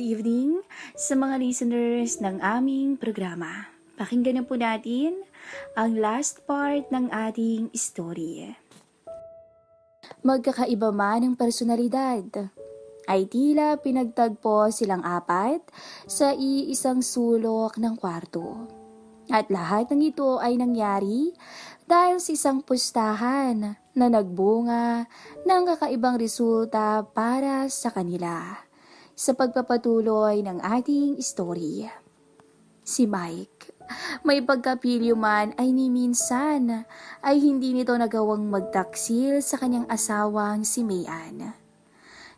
good evening sa mga listeners ng aming programa. Pakinggan na po natin ang last part ng ating story. Magkakaiba man ang personalidad, ay tila pinagtagpo silang apat sa iisang sulok ng kwarto. At lahat ng ito ay nangyari dahil sa isang pustahan na nagbunga ng kakaibang resulta para sa kanila sa pagpapatuloy ng ating story. Si Mike, may pagkapilyo man ay ni minsan ay hindi nito nagawang magtaksil sa kanyang asawang si Mayan.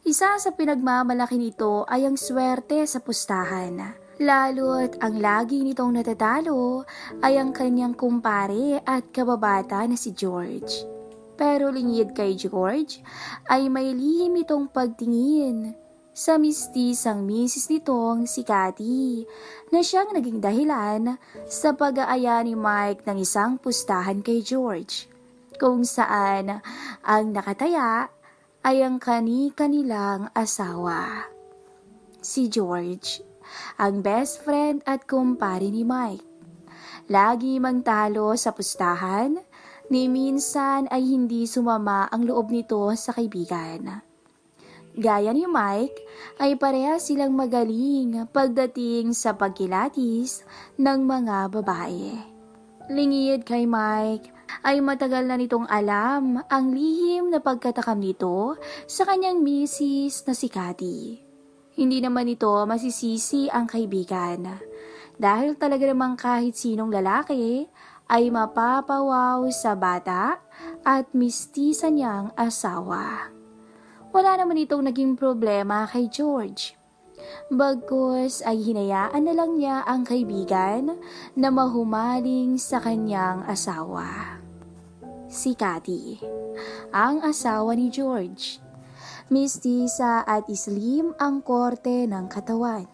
Isa sa pinagmamalaki nito ay ang swerte sa pustahan. Lalo't ang lagi nitong natatalo ay ang kanyang kumpare at kababata na si George. Pero lingid kay George ay may lihim itong pagtingin sa mistisang misis nitong si Cathy na siyang naging dahilan sa pag-aaya ni Mike ng isang pustahan kay George kung saan ang nakataya ay ang kani-kanilang asawa. Si George, ang best friend at kumpare ni Mike. Lagi mang talo sa pustahan, ni minsan ay hindi sumama ang loob nito sa kaibigan. Gaya ni Mike, ay pareha silang magaling pagdating sa pagkilatis ng mga babae. Lingid kay Mike, ay matagal na nitong alam ang lihim na pagkatakam nito sa kanyang misis na si Cathy. Hindi naman ito masisisi ang kaibigan. Dahil talaga namang kahit sinong lalaki ay mapapawaw sa bata at mistisa niyang asawa. Wala naman itong naging problema kay George. Bagkus ay hinayaan na lang niya ang kaibigan na mahumaling sa kanyang asawa. Si Cathy, ang asawa ni George. Mistisa at islim ang korte ng katawan.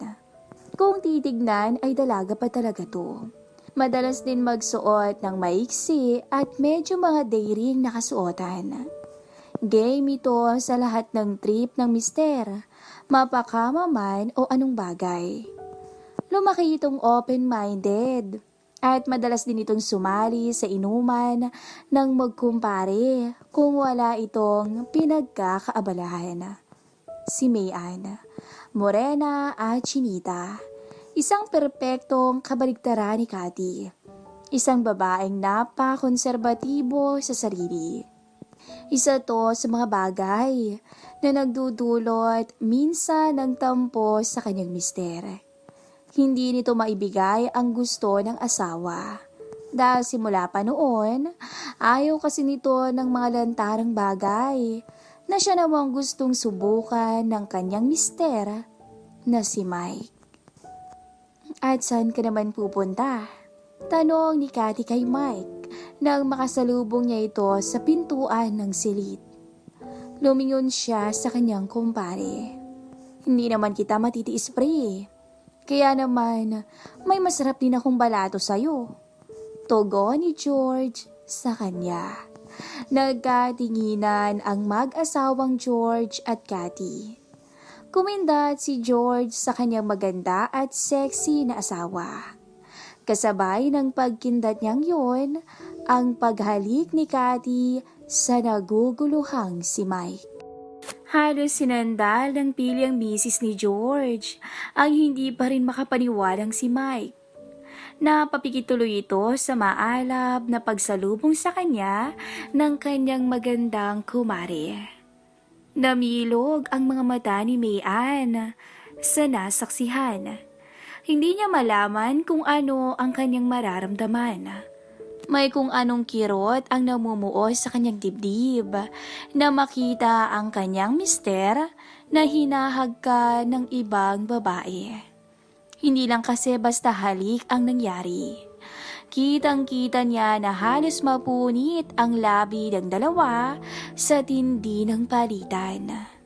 Kung titignan ay dalaga pa talaga to. Madalas din magsuot ng maiksi at medyo mga dayring nakasuotan. Game ito sa lahat ng trip ng mister, mapakama man o anong bagay. Lumaki itong open-minded at madalas din itong sumali sa inuman ng magkumpare kung wala itong pinagkakaabalahan. Si Mayan, morena at chinita, isang perpektong kabaligtaran ni Cathy. Isang babaeng napakonserbatibo sa sarili. Isa to sa mga bagay na nagdudulot minsan ng tampo sa kanyang mister. Hindi nito maibigay ang gusto ng asawa. Dahil simula pa noon, ayaw kasi nito ng mga lantarang bagay na siya namang gustong subukan ng kanyang mister na si Mike. At saan ka naman pupunta? Tanong ni Cathy kay Mike nang makasalubong niya ito sa pintuan ng silid. Lumingon siya sa kanyang kumpare. Hindi naman kita matitiis pre. Kaya naman, may masarap din akong balato sa'yo. Togo ni George sa kanya. Nagkatinginan ang mag-asawang George at Cathy. Kumindat si George sa kanyang maganda at sexy na asawa. Kasabay ng pagkindat niyang yon, ang paghalik ni Cathy sa naguguluhang si Mike. Halos sinandal ng pili ang misis ni George ang hindi pa rin makapaniwalang si Mike. Napapikit tuloy ito sa maalab na pagsalubong sa kanya ng kanyang magandang kumari. Namilog ang mga mata ni Mayan sa nasaksihan. Hindi niya malaman kung ano ang kanyang mararamdaman. May kung anong kirot ang namumuo sa kanyang dibdib na makita ang kanyang mister na hinahagka ng ibang babae. Hindi lang kasi basta halik ang nangyari. Kitang-kita niya na halos mapunit ang labi ng dalawa sa tindi ng palitan.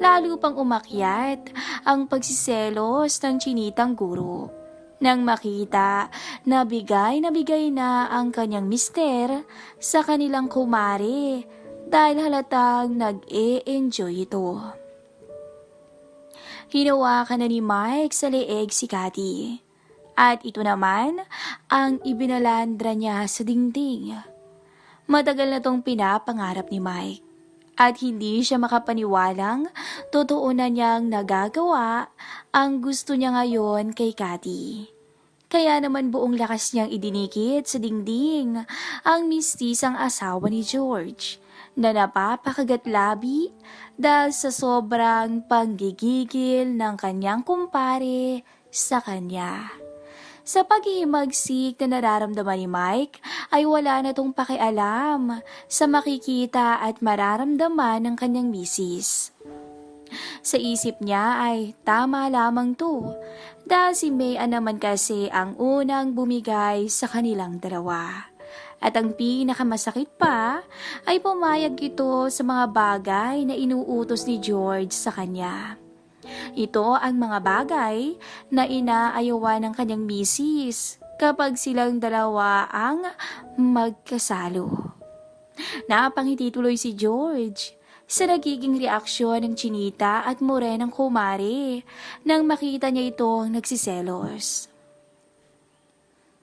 Lalo pang umakyat ang pagsiselos ng chinitang guro. Nang makita na bigay na bigay na ang kanyang mister sa kanilang kumare dahil halatang nag-e-enjoy ito. Hinawakan na ni Mike sa leeg si Cathy. At ito naman ang ibinalandra niya sa dingding. Matagal na tong pinapangarap ni Mike. At hindi siya makapaniwalang totoo na niyang nagagawa ang gusto niya ngayon kay Cathy. Kaya naman buong lakas niyang idinikit sa dingding ang mistisang asawa ni George na napapakagat labi dahil sa sobrang panggigigil ng kanyang kumpare sa kanya. Sa paghihimagsik na nararamdaman ni Mike ay wala na tong pakialam sa makikita at mararamdaman ng kanyang misis. Sa isip niya ay tama lamang to dahil si Maya naman kasi ang unang bumigay sa kanilang dalawa. At ang pinakamasakit pa ay pumayag ito sa mga bagay na inuutos ni George sa kanya. Ito ang mga bagay na inaayawan ng kanyang misis kapag silang dalawa ang magkasalo. Napangiti tuloy si George sa nagiging reaksyon ng Chinita at Morenang kumare nang makita niya itong nagsiselos.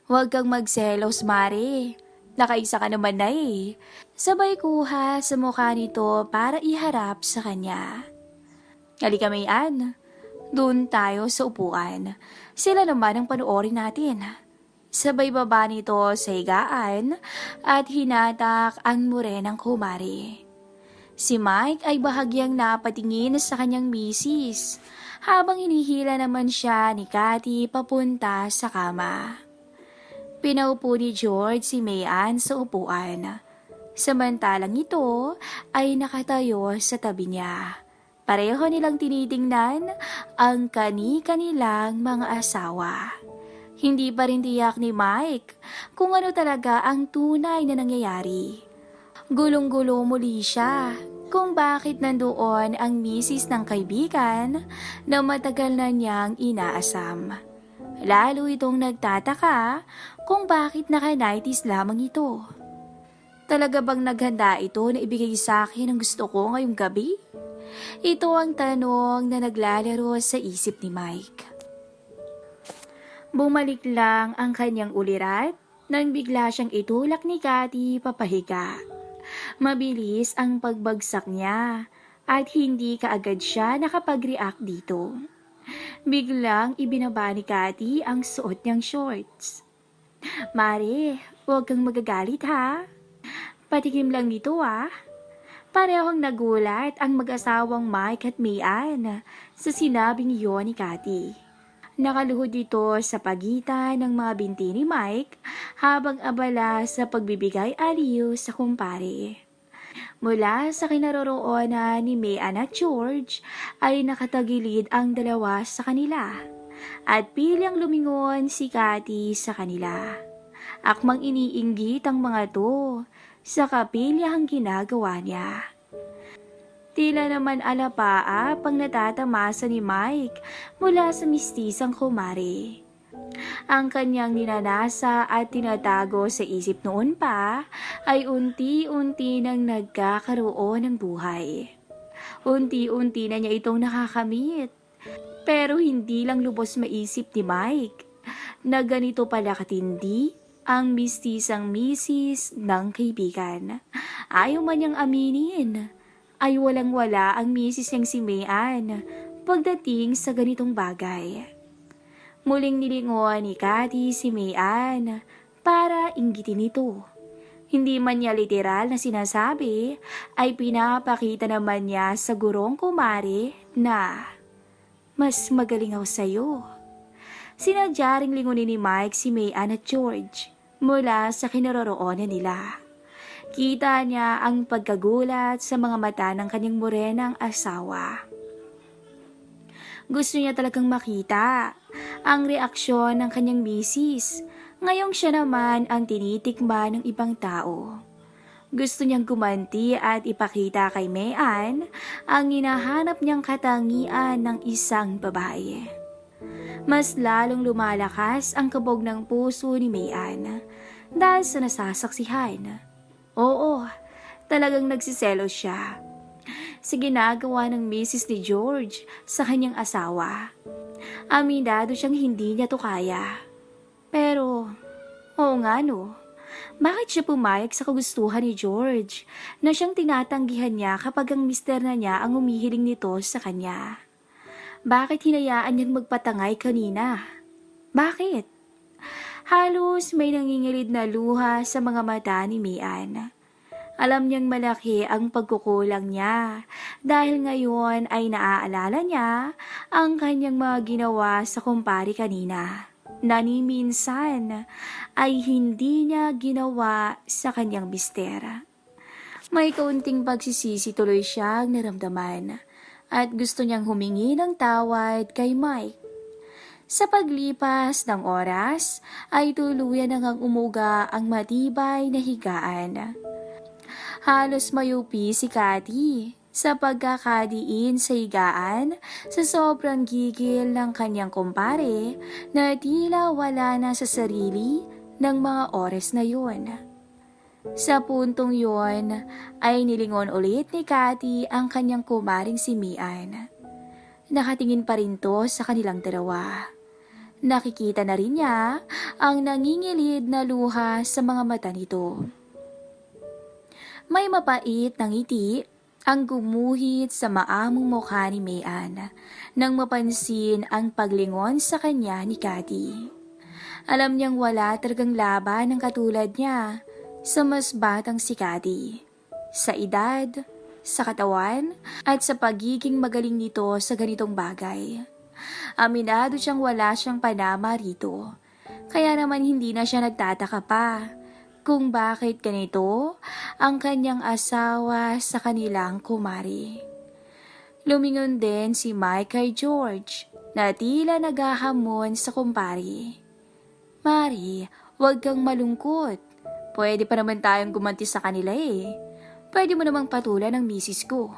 Huwag kang magselos, Mare. Nakaisa ka naman na eh. Sabay kuha sa mukha nito para iharap sa kanya. Halika doon tayo sa upuan. Sila naman ang panoorin natin. Sabay baba nito sa higaan at hinatak ang murenang kumari. Si Mike ay bahagyang napatingin sa kanyang misis habang hinihila naman siya ni Cathy papunta sa kama. Pinaupo ni George si Mayan sa upuan. Samantalang ito ay nakatayo sa tabi niya. Pareho nilang tinitingnan ang kani-kanilang mga asawa. Hindi pa rin tiyak ni Mike kung ano talaga ang tunay na nangyayari. Gulong-gulo muli siya kung bakit nandoon ang misis ng kaibigan na matagal na niyang inaasam. Lalo itong nagtataka kung bakit naka-nighties lamang ito. Talaga bang naghanda ito na ibigay sa akin ang gusto ko ngayong gabi? Ito ang tanong na naglalaro sa isip ni Mike. Bumalik lang ang kanyang ulirat nang bigla siyang itulak ni Cathy papahiga. Mabilis ang pagbagsak niya at hindi kaagad siya nakapag-react dito. Biglang ibinaba ni Cathy ang suot niyang shorts. Mare, huwag kang magagalit ha. Patikim lang nito ah. Parehong nagulat ang mag-asawang Mike at Mayan sa sinabing iyon ni Cathy. Nakaluhod ito sa pagitan ng mga binti ni Mike habang abala sa pagbibigay aliw sa kumpare. Mula sa kinaroroonan ni Mayan at George ay nakatagilid ang dalawa sa kanila at pilyang lumingon si Cathy sa kanila. Akmang iniinggit ang mga to sa kapilyahang ginagawa niya. Tila naman alapaa pang natatamasa ni Mike mula sa mistisang kumari. Ang kanyang ninanasa at tinatago sa isip noon pa ay unti-unti nang nagkakaroon ng buhay. Unti-unti na niya itong nakakamit. Pero hindi lang lubos maisip ni Mike na ganito pala katindi ang mistisang misis ng kaibigan. Ayaw man niyang aminin ay walang-wala ang misis niyang si Mayan pagdating sa ganitong bagay. Muling nilingon ni Cathy si Mayan para inggitin ito. Hindi man niya literal na sinasabi, ay pinapakita naman niya sa gurong kumari na mas magaling ako sa'yo. Sinadya ring lingunin ni Mike si Mayan at George mula sa kinaroroonan nila. Kita niya ang pagkagulat sa mga mata ng kanyang morenang asawa. Gusto niya talagang makita ang reaksyon ng kanyang misis ngayong siya naman ang tinitikman ng ibang tao. Gusto niyang gumanti at ipakita kay Mayan ang hinahanap niyang katangian ng isang babae. Mas lalong lumalakas ang kabog ng puso ni Mayan dahil sa nasasaksihan. Oo, talagang nagsiselo siya. sa ginagawa ng misis ni George sa kanyang asawa. Aminado siyang hindi niya to kaya. Pero, oo nga no, bakit siya pumayag sa kagustuhan ni George na siyang tinatanggihan niya kapag ang mister na niya ang umihiling nito sa kanya? Bakit hinayaan niyang magpatangay kanina? Bakit? Halos may nangingilid na luha sa mga mata ni Mian. Alam niyang malaki ang pagkukulang niya dahil ngayon ay naaalala niya ang kanyang mga ginawa sa kumpari kanina na ay hindi niya ginawa sa kanyang mister. May kaunting pagsisisi tuloy siyang naramdaman at gusto niyang humingi ng tawad kay Mike. Sa paglipas ng oras ay tuluyan na ngang umuga ang matibay na higaan. Halos mayupi si Cathy sa pagkakadiin sa higaan sa sobrang gigil ng kanyang kumpare na tila wala na sa sarili ng mga oras na yun. Sa puntong yon ay nilingon ulit ni Cathy ang kanyang kumaring si Mian. Nakatingin pa rin to sa kanilang dalawa. Nakikita na rin niya ang nangingilid na luha sa mga mata nito. May mapait na ngiti ang gumuhit sa maamong mukha ni Mayan nang mapansin ang paglingon sa kanya ni Cathy. Alam niyang wala talagang laban ng katulad niya sa mas batang si Cathy. Sa edad, sa katawan, at sa pagiging magaling nito sa ganitong bagay. Aminado siyang wala siyang panama rito. Kaya naman hindi na siya nagtataka pa kung bakit ganito ang kanyang asawa sa kanilang kumari. Lumingon din si Mike kay George na tila naghahamon sa kumpari. Mari, huwag kang malungkot. Pwede pa naman tayong gumanti sa kanila eh. Pwede mo namang patulan ng misis ko.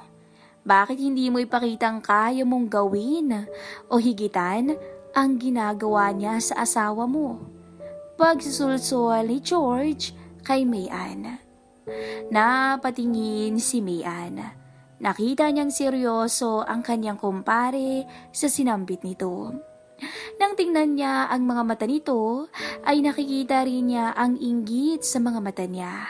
Bakit hindi mo ipakitang kaya mong gawin o higitan ang ginagawa niya sa asawa mo? Pagsusulsol ni George kay Mayan. Napatingin si Mayan. Nakita niyang seryoso ang kanyang kumpare sa sinambit nito. Nang tingnan niya ang mga mata nito, ay nakikita rin niya ang inggit sa mga mata niya.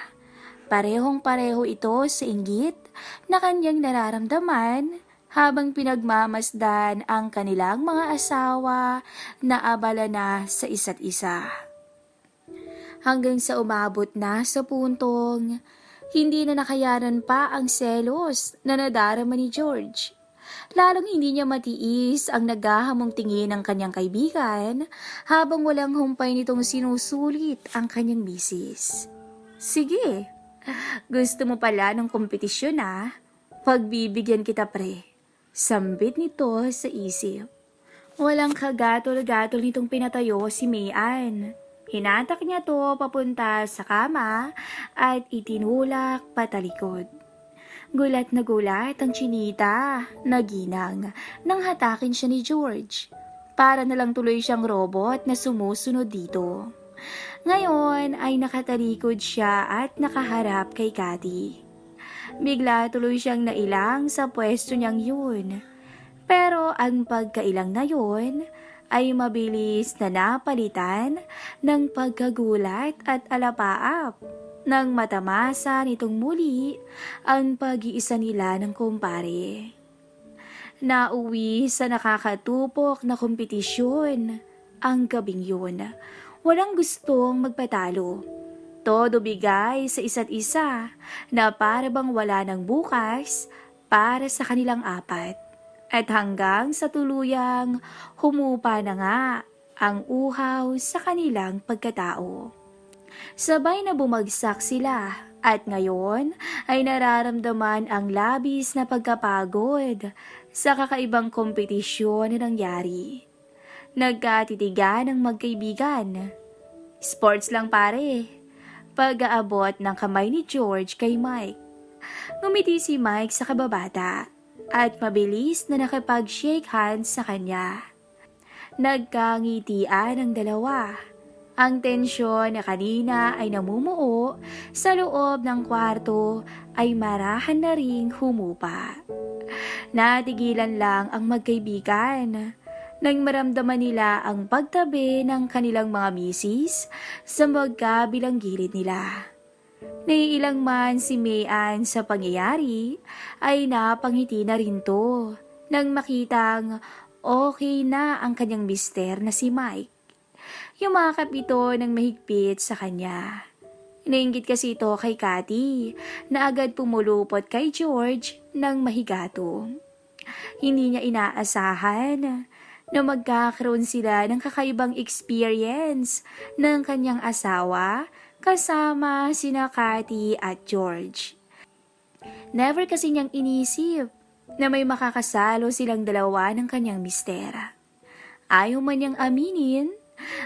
Parehong pareho ito sa inggit na kanyang nararamdaman habang pinagmamasdan ang kanilang mga asawa na abala na sa isa't isa. Hanggang sa umabot na sa puntong, hindi na nakayanan pa ang selos na nadarama ni George. Lalong hindi niya matiis ang naghahamong tingin ng kanyang kaibigan habang walang humpay nitong sinusulit ang kanyang misis. Sige, gusto mo pala ng kompetisyon ah. Pagbibigyan kita pre. Sambit nito sa isip. Walang kagatol-gatol nitong pinatayo si Mayan. Hinatak niya to papunta sa kama at itinulak patalikod. Gulat na gulat ang chinita, naginang, nang hatakin siya ni George. Para na lang tuloy siyang robot na sumusunod dito. Ngayon ay nakatalikod siya at nakaharap kay Cathy. Bigla tuloy siyang nailang sa pwesto niyang yun. Pero ang pagkailang na yun ay mabilis na napalitan ng pagkagulat at alapaap nang matamasa nitong muli ang pag-iisa nila ng kumpare. Nauwi sa nakakatupok na kompetisyon ang gabing yun. Walang gustong magpatalo. Todo bigay sa isa't isa na para bang wala ng bukas para sa kanilang apat. At hanggang sa tuluyang humupa na nga ang uhaw sa kanilang pagkatao. Sabay na bumagsak sila at ngayon ay nararamdaman ang labis na pagkapagod sa kakaibang kompetisyon na nangyari. Nagkatitigan ng magkaibigan. Sports lang pare. Pag-aabot ng kamay ni George kay Mike. Ngumiti si Mike sa kababata at mabilis na nakipag-shake hands sa kanya. Nagkangitian ang dalawa. Ang tensyon na kanina ay namumuo sa loob ng kwarto ay marahan na ring humupa. Natigilan lang ang magkaibigan nang maramdaman nila ang pagtabi ng kanilang mga misis sa magkabilang gilid nila. Naiilang man si Mayan sa pangyayari ay napangiti na rin to nang makitang okay na ang kanyang mister na si Mike. Yumakap ito ng mahigpit sa kanya. Nainggit kasi ito kay Cathy na agad pumulupot kay George ng mahigato. Hindi niya inaasahan na magkakaroon sila ng kakaibang experience ng kanyang asawa kasama sina Cathy at George. Never kasi niyang inisip na may makakasalo silang dalawa ng kanyang mistera. Ayaw man niyang aminin,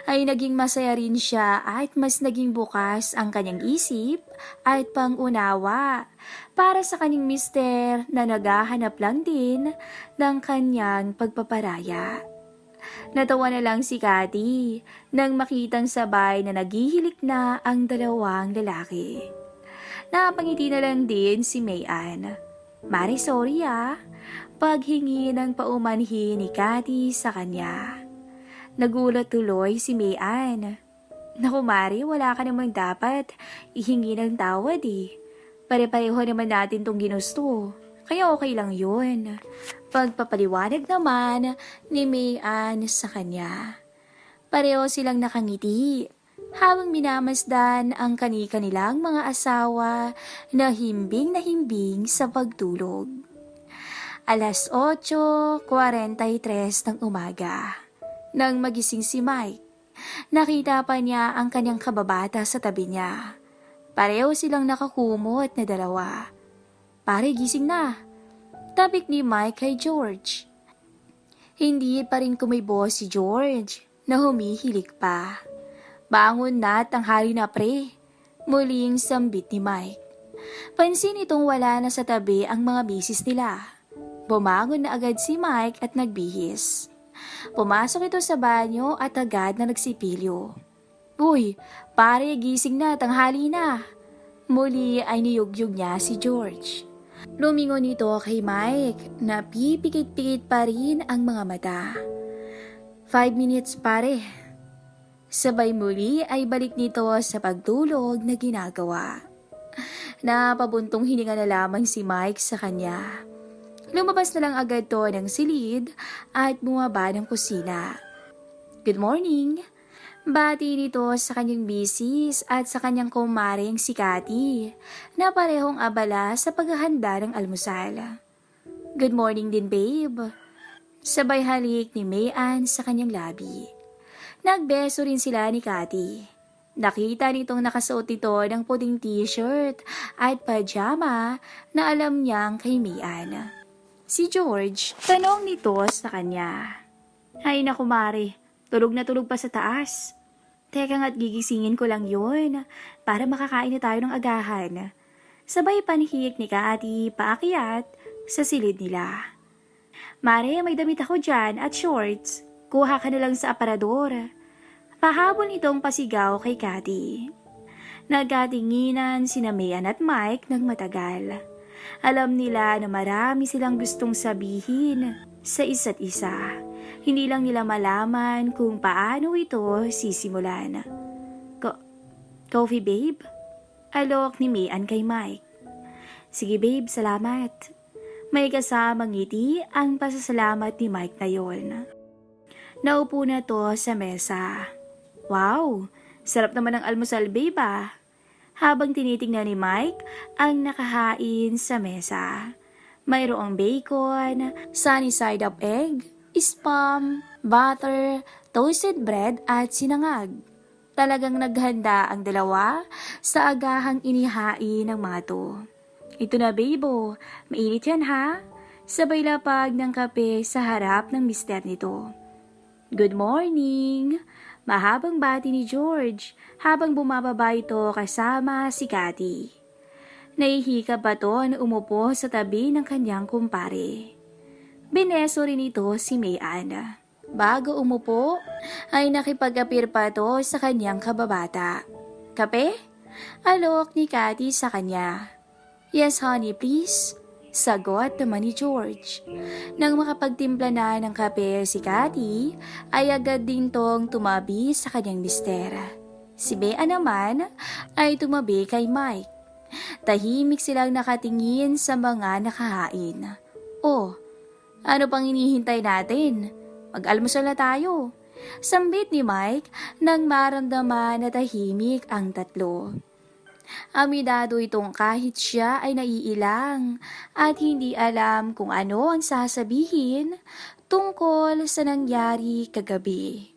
ay naging masaya rin siya at mas naging bukas ang kanyang isip at pangunawa para sa kanyang mister na naghahanap lang din ng kanyang pagpaparaya. Natawa na lang si Cathy nang makitang sabay na naghihilik na ang dalawang lalaki. Napangiti na lang din si Mayan. Mari sorry ah, paghingi ng paumanhi ni Cathy sa kanya. Nagulat tuloy si Mayan. Naku Mari, wala ka namang dapat ihingi ng tawad eh. Pare-pareho naman natin tong ginusto. Kaya okay lang yun. Pagpapaliwanag naman ni Mayan sa kanya. Pareho silang nakangiti habang minamasdan ang kani-kanilang mga asawa na himbing na himbing sa pagtulog. Alas 8.43 ng umaga. Nang magising si Mike, nakita pa niya ang kanyang kababata sa tabi niya. Pareho silang nakakumot na dalawa. Pare, gising na. Tabik ni Mike kay George. Hindi pa rin kumibo si George na humihilik pa. Bangon na tanghali na pre. Muling sambit ni Mike. Pansin itong wala na sa tabi ang mga bisis nila. Bumangon na agad si Mike at nagbihis. Pumasok ito sa banyo at agad na nagsipilyo. Uy, pare gising na, tanghali na. Muli ay niyugyug niya si George. Lumingon ito kay Mike na pipikit-pikit pa rin ang mga mata. Five minutes pare. Sabay muli ay balik nito sa pagtulog na ginagawa. Napabuntong hininga na lamang si Mike sa kanya. Lumabas na lang agad to ng silid at bumaba ng kusina. Good morning! Bati nito sa kanyang bisis at sa kanyang kumaring si Cathy na parehong abala sa paghahanda ng almusal. Good morning din babe. Sabay halik ni Mayan sa kanyang labi. Nagbeso rin sila ni Cathy. Nakita nitong nakasuot ito ng puting t-shirt at pajama na alam niyang kay Mayan. Si George, tanong nito sa kanya. Ay naku Mari, tulog na tulog pa sa taas. Teka nga't gigisingin ko lang yun para makakain na tayo ng agahan. Sabay panihik ni Kaati paakyat sa silid nila. Mare, may damit ako dyan at shorts. Kuha ka na lang sa aparador. Pahabol itong pasigaw kay Kati. Nagkatinginan sina Mayan at Mike ng matagal. Alam nila na marami silang gustong sabihin sa isa't isa. Hindi lang nila malaman kung paano ito sisimulan. Ko Coffee babe? Alok ni Mayan kay Mike. Sige babe, salamat. May kasamang ngiti ang pasasalamat ni Mike na yon. Naupo na to sa mesa. Wow, sarap naman ng almusal babe ah habang tinitingnan ni Mike ang nakahain sa mesa. Mayroong bacon, sunny side up egg, spam, butter, toasted bread at sinangag. Talagang naghanda ang dalawa sa agahang inihain ng mga to. Ito na babo, mainit yan ha? Sabay lapag ng kape sa harap ng mister nito. Good morning! Mahabang bati ni George habang bumababa ito kasama si Cathy. Nahihika pa to na umupo sa tabi ng kanyang kumpare. Bineso rin ito si Mayan. Bago umupo, ay nakipag-apir pa to sa kanyang kababata. Kape? Alok ni Cathy sa kanya. Yes honey, please. Sagot naman ni George. Nang makapagtimpla na ng kape si Cathy, ay agad din tong tumabi sa kanyang mister. Si Bea naman ay tumabi kay Mike. Tahimik silang nakatingin sa mga nakahain. Oh, ano pang hinihintay natin? Mag-almusal na tayo. Sambit ni Mike nang maramdaman na tahimik ang tatlo. Amidado itong kahit siya ay naiilang at hindi alam kung ano ang sasabihin tungkol sa nangyari kagabi.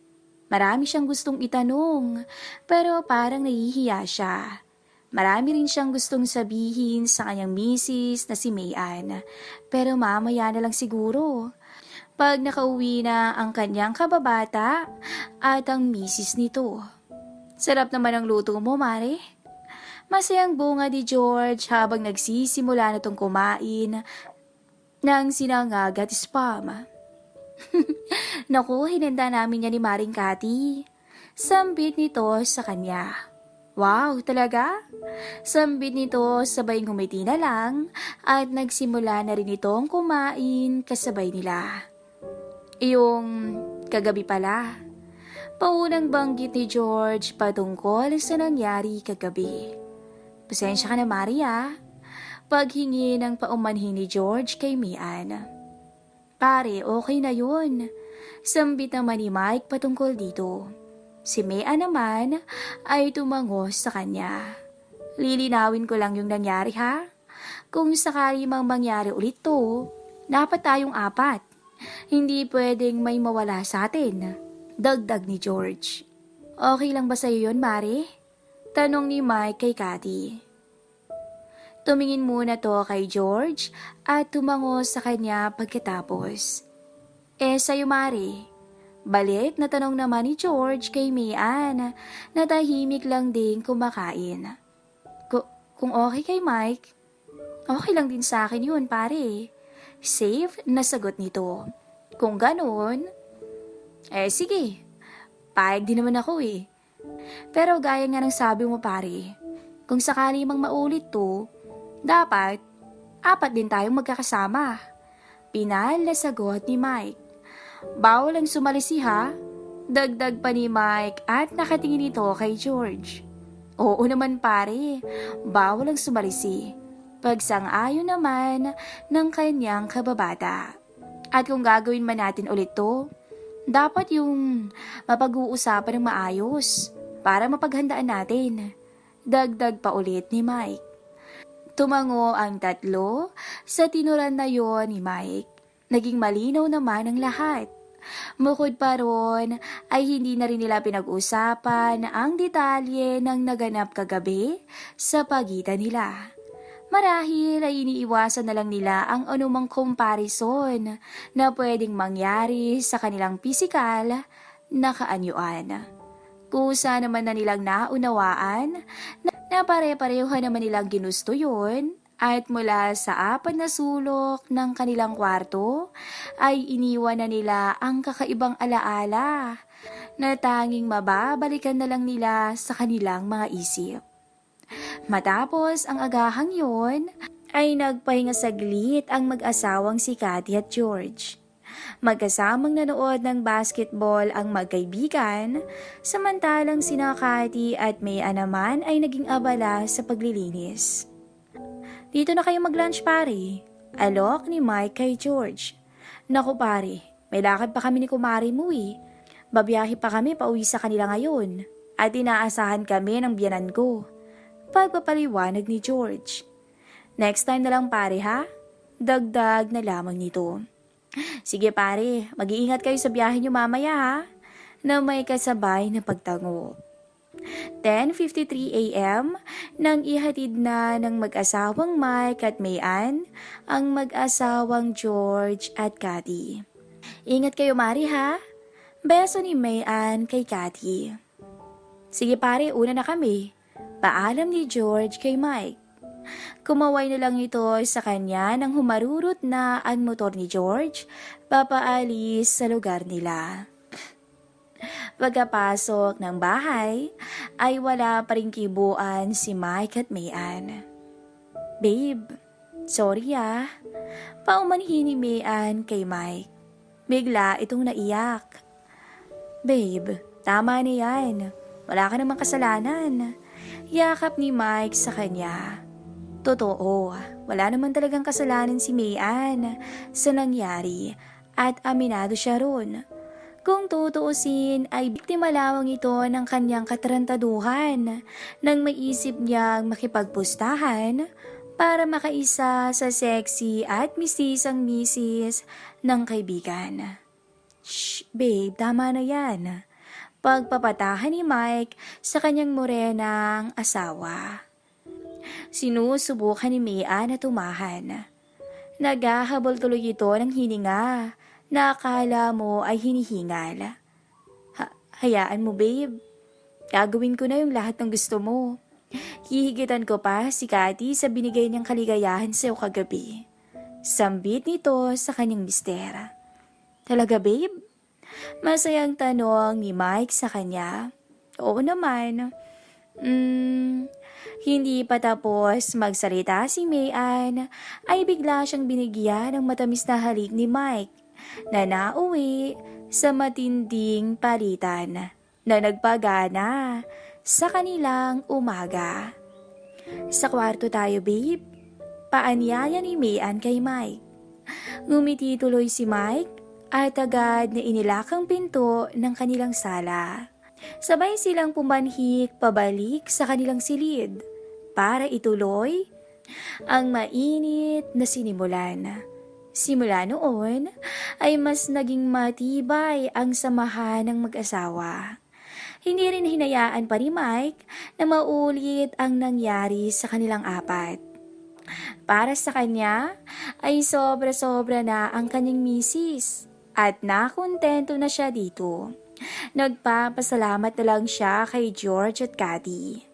Marami siyang gustong itanong pero parang nahihiya siya. Marami rin siyang gustong sabihin sa kanyang misis na si Mayan pero mamaya na lang siguro. Pag nakauwi na ang kanyang kababata at ang misis nito. Sarap naman ang luto mo, Mare. Masayang bunga ni George habang nagsisimula na tong kumain ng sinangag at spam. Naku, hinanda namin niya ni Maring Cathy. Sambit nito sa kanya. Wow, talaga? Sambit nito sabay ngumiti na lang at nagsimula na rin itong kumain kasabay nila. Yung kagabi pala. Paunang banggit ni George patungkol sa nangyari kagabi. Pasensya ka na, Maria. Paghingi ng paumanhin ni George kay Mian. Pare, okay na yun. Sambit naman ni Mike patungkol dito. Si Mea naman ay tumangos sa kanya. Lilinawin ko lang yung nangyari ha. Kung sakali mang mangyari ulit to, dapat tayong apat. Hindi pwedeng may mawala sa atin. Dagdag ni George. Okay lang ba sa'yo yun, Mare? Tanong ni Mike kay Cathy. Tumingin muna to kay George at tumango sa kanya pagkatapos. Eh, sa'yo, Mare. Balik na tanong naman ni George kay Mian na tahimik lang din kumakain. Ku- kung okay kay Mike, okay lang din sa akin yun, pare. Safe na sagot nito. Kung ganun, eh sige, payag din naman ako eh. Pero gaya nga ng sabi mo pare, kung sakali mang maulit to, dapat apat din tayong magkakasama. Pinal na sagot ni Mike. Bawal ang sumalisi ha? Dagdag pa ni Mike at nakatingin ito kay George. Oo naman pare, bawal ang sumalisi. Pagsang-ayon naman ng kanyang kababata. At kung gagawin man natin ulit to, dapat yung mapag-uusapan ng maayos para mapaghandaan natin. Dagdag pa ulit ni Mike. Tumango ang tatlo sa tinuran na yon ni Mike. Naging malinaw naman ang lahat. Bukod pa ron ay hindi na rin nila pinag-usapan ang detalye ng naganap kagabi sa pagitan nila. Marahil ay iniiwasan na lang nila ang anumang comparison na pwedeng mangyari sa kanilang pisikal na kaanyuan. Kusa naman na nilang naunawaan na, pare-pareho naman nilang ginusto yun at mula sa apat na sulok ng kanilang kwarto ay iniwan na nila ang kakaibang alaala na tanging mababalikan na lang nila sa kanilang mga isip. Matapos ang agahang yon, ay nagpahinga saglit ang mag-asawang si Cathy at George. Magkasamang nanood ng basketball ang magkaibigan, samantalang sina Cathy at Maya naman ay naging abala sa paglilinis. Dito na kayo mag-lunch pare. Alok ni Mike kay George. Naku pare, may lakad pa kami ni kumari mo eh. Babiyahe pa kami pauwi sa kanila ngayon. At inaasahan kami ng biyanan ko. Pagpapaliwanag ni George. Next time na lang pare ha? Dagdag na lamang nito. Sige pare, mag-iingat kayo sa biyahe niyo mamaya ha? Na may kasabay na pagtango. 10.53 a.m. nang ihatid na ng mag-asawang Mike at Mayan ang mag-asawang George at Cathy. Ingat kayo Mari ha? Beso ni Mayan kay Cathy. Sige pare, una na kami. Paalam ni George kay Mike. Kumaway na lang ito sa kanya nang humarurot na ang motor ni George papaalis sa lugar nila. Pagkapasok ng bahay, ay wala pa rin kibuan si Mike at Mayan. Babe, Sorry ah. Paumanhin ni Mayan kay Mike. Bigla itong naiyak. Babe, tama na yan. Wala ka namang kasalanan. Yakap ni Mike sa kanya. Totoo, wala naman talagang kasalanan si Mayan sa nangyari at aminado siya ron. Kung tutuusin ay biktima lamang ito ng kanyang katarantaduhan nang maisip niyang makipagpustahan para makaisa sa sexy at mistisang misis ng kaibigan. Shh, babe, tama na yan. Pagpapatahan ni Mike sa kanyang morenang asawa. Sinusubukan ni Mia na tumahan. Naghahabol tuloy ito ng hininga na akala mo ay hinihingal. Ha- hayaan mo babe. Gagawin ko na yung lahat ng gusto mo. Hihigitan ko pa si Cathy sa binigay niyang kaligayahan sa'yo kagabi. Sambit nito sa kanyang mistera. Talaga babe? Masayang tanong ni Mike sa kanya. Oo naman. Hmm, hindi pa tapos magsalita si Mayan ay bigla siyang binigyan ng matamis na halik ni Mike na nauwi sa matinding palitan na nagpagana sa kanilang umaga. Sa kwarto tayo babe. Paanyaya ni Mayan kay Mike. Ngumiti tuloy si Mike at agad na inilakang pinto ng kanilang sala. Sabay silang pumanhik pabalik sa kanilang silid para ituloy ang mainit na sinimulan. Simula noon ay mas naging matibay ang samahan ng mag-asawa. Hindi rin hinayaan pa ni Mike na maulit ang nangyari sa kanilang apat. Para sa kanya ay sobra-sobra na ang kanyang misis at nakontento na siya dito. Nagpapasalamat na lang siya kay George at Cathy.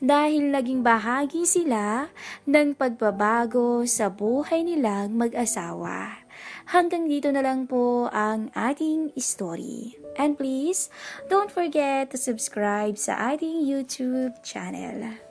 Dahil naging bahagi sila ng pagbabago sa buhay nilang mag-asawa. Hanggang dito na lang po ang ating story. And please, don't forget to subscribe sa ating YouTube channel.